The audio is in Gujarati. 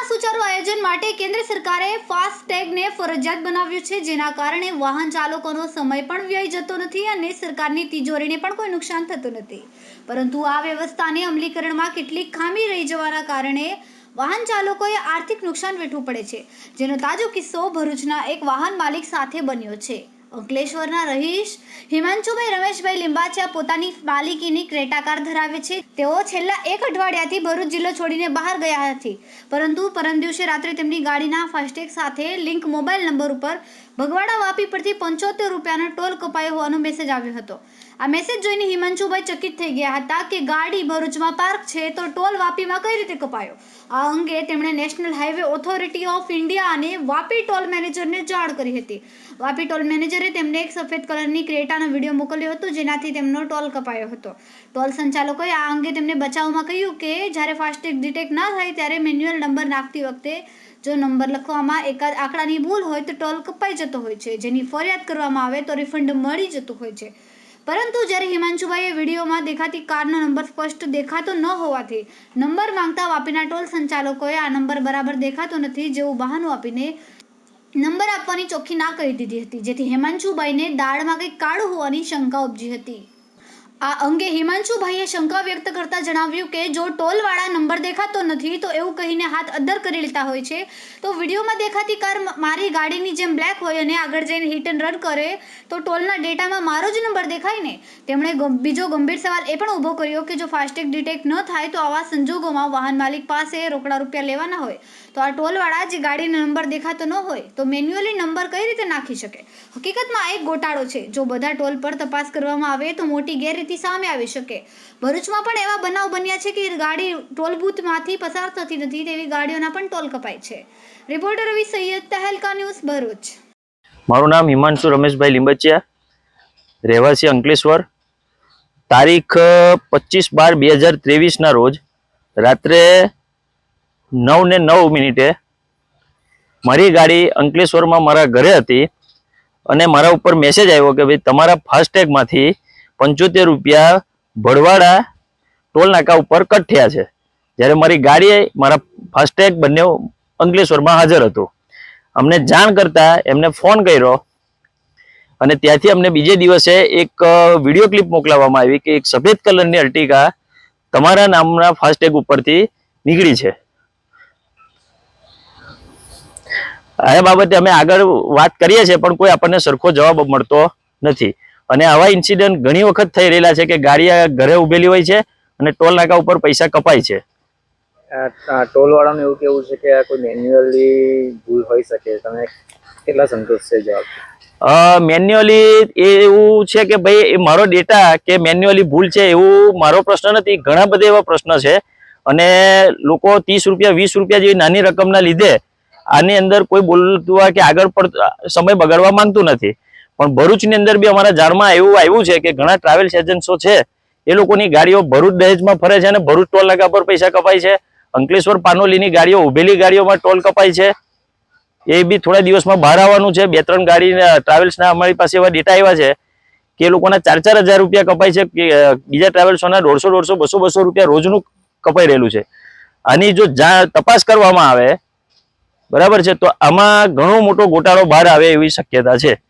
આયોજન માટે કેન્દ્ર સરકારે ફાસ્ટેગને ફરજિયાત બનાવ્યું છે, જેના કારણે વાહન ચાલકોનો સમય પણ વ્યય જતો નથી અને સરકારની તિજોરીને પણ કોઈ નુકસાન થતું નથી. પરંતુ આ વ્યવસ્થાને અમલીકરણમાં કેટલીક ખામી રહી જવાના કારણે વાહન ચાલકોએ આર્થિક નુકસાન વેઠવું પડે છે, જેનો તાજો કિસ્સો ભરૂચના એક વાહન માલિક સાથે બન્યો છે. અંકલેશ્વરના રહીશ હિમાંશુભાઈ રમેશભાઈ લિંબાચિયા પોતાની માલિકીની ક્રેટા કાર ધરાવે છે. તેઓ છેલ્લા એક અઠવાડિયાથી ભરૂચ જિલ્લો છોડીને બહાર ગયા હતી પરંતુ પરમ દિવસે રાત્રે તેમની ગાડીના ફાસ્ટેગ સાથે લિંક મોબાઈલ નંબર ઉપર ભગવાડા વાપી પરથી પંચોતેર રૂપિયાનો ટોલ કપાયો હોવાનો મેસેજ આવ્યો હતો. આ મેસેજ જોઈને હિમાંશુભાઈ ચકિત થઈ ગયા હતા કે ગાડી ભરૂચમાં પાર્ક છે તો ટોલ વાપીમાં કઈ રીતે કપાયો? આ અંગે તેમણે national highway authority of India અને વાપી ટોલ મેનેજરને જાણ કરી હતી. વાપી ટોલ મેનેજરે તેમને એક સફેદ કલરની ક્રેટાનો વીડિયો મોકલ્યો હતો, જેનાથી તેમનો ટોલ કપાયો હતો. ટોલ સંચાલકોએ આ અંગે તેમને બચાવમાં કહ્યું કે, જ્યારે ફાસ્ટેગ ડિટેક્ટ ના થાય, ત્યારે મેન્યુઅલ નંબર નાખતી વખતે જો નંબર લખવામાં એકાદ આંકડાની ભૂલ હોય, તો ટોલ કપાઈ જતો હોય છે. જેની ફરિયાદ કરવામાં આવે, તો રિફંડ મળી જતું હોય છે. પરંતુ જ્યારે હિમાંશુભાઈએ વિડીયોમાં દેખાતી કારનો નંબર સ્પષ્ટ દેખાતો ન હોવાથી નંબર માંગતા વાપીના ટોલ સંચાલકોએ આ નંબર બરાબર દેખાતો નથી, જેવું બહાનું આપીને નંબર આપવાની ચોખ્ખી ના કરી દીધી હતી, જેથી હેમાંશુભાઈને દાળમાં કંઈક કાળું હોવાની શંકા ઉપજી હતી. આ અંગે હિમાંશુભાઈએ શંકા વ્યક્ત કરતા જણાવ્યું કે જો ટોલવાળા નંબર દેખાતો નથી તો એવું કહીને હાથ અદ્ધર કરી લેતા હોય છે. તો વિડીયોમાં દેખાતી કાર મારી ગાડીની જેમ બ્લેક હોય અને આગળ જઈને હિટ એન્ડ રન કરે, તો ટોલના ડેટામાં મારો જ નંબર દેખાય ને? તેમણે બીજો ગંભીર સવાલ એ પણ ઊભો કર્યો કે જો ફાસ્ટેગ ડિટેક્ટ ન થાય તો આવા સંજોગોમાં વાહન માલિક પાસે રોકડા રૂપિયા લેવાના હોય. તો આ ટોલવાળા જે ગાડીનો નંબર દેખાતો ન હોય, તો મેન્યુઅલી નંબર કઈ રીતે નાખી શકે? હકીકતમાં આ એક ગોટાળો છે. જો બધા ટોલ પર તપાસ કરવામાં આવે તો મોટી ગેરરીતિ સામે આવી શકે. ભરૂચમાં પણ એવા બનાવ બન્યા છે કે ગાડી ટોલ બૂથમાંથી પસાર થતી નથી તેવી ગાડીઓના પણ ટોલ કપાય છે. Reporter Ravi Saiyed Tehelka news Bharuch. મારું નામ હિમાંશુ રમેશભાઈ લીંબચિયા, રહેવાસી અંકલેશ્વર. તારીખ પચીસ બાર બે હજાર ત્રેવીસના રોજ રાત્રે નવ ને નવ મિનિટે મારી ગાડી અંકલેશ્વરમાં મારા ઘરે હતી અને મારા ઉપર મેસેજ આવ્યો કે ભાઈ તમારા ફાસ્ટેગમાંથી પંચોતેર રૂપિયા ભડવાડા ટોલ નાકા ઉપર કટ થયા છે. જ્યારે મારી ગાડી, મારા ફાસ્ટેગ બંને અંકલેશ્વરમાં હાજર હતું. અમને જાણ કરતા એમને ફોન કર્યો અને ત્યાંથી અમને બીજે દિવસે એક વીડિયો ક્લિપ મોકલાવવામાં આવી કે એક સફેદ કલરની અર્ટિકા તમારા નામના ફાસ્ટેગ ઉપરથી નીકળી છે. આ બાબતે અમે આગળ વાત કરીએ છીએ, પણ કોઈ આપણને સરખો જવાબ મળતો નથી. અને આવા ઇન્સિડન્ટ ઘણી વખત થઈ રહેલા છે કે ગાડી ઘરે ઉભેલી હોય છે અને ટોલ નાકા ઉપર પૈસા કપાય છે. ટોલ વાળાનું એવું કેવું છે કે આ કોઈ મેન્યુઅલી ભૂલ હોઈ શકે? તમે કેટલા સંતોષ છે જવાબ? મેન્યુઅલી એવું છે કે ભાઈ એ મારો ડેટા કે મેન્યુઅલી ભૂલ છે એવું મારો પ્રશ્ન નથી. ઘણા બધા એવા પ્રશ્ન છે. અને લોકો ત્રીસ રૂપિયા વીસ રૂપિયા જેવી નાની રકમના લીધે આની અંદર કોઈ બોલતું હોય કે આગળ પડતું સમય બગાડવા માંગતું નથી. પણ ભરૂચની અંદર બી અમારા જાણમાં એવું આવ્યું છે કે ઘણા ટ્રાવેલ્સ એજન્ટો છે, એ લોકોની ગાડીઓ ભરૂચ દહેજમાં ફરે છે અને ભરૂચ ટોલ નાકા પર પૈસા કપાય છે. અંકલેશ્વર પાનોલીની ગાડીઓ ઉભેલી ગાડીઓમાં ટોલ કપાય છે. એ બી થોડા દિવસમાં બહાર આવવાનું છે. બે ત્રણ ગાડી ટ્રાવેલ્સના અમારી પાસે એવા ડેટા આવ્યા છે કે એ લોકોના ચાર ચાર હજાર રૂપિયા કપાય છે બીજા ટ્રાવેલ્સોના દોઢસો દોઢસો, બસો બસો રૂપિયા રોજનું કપાઈ રહેલું છે. આની જા, તપાસ કરવામાં આવે, બરાબર છે, તો આમાં ઘણો મોટો ગોટાળો બહાર આવે એવી શક્યતા છે.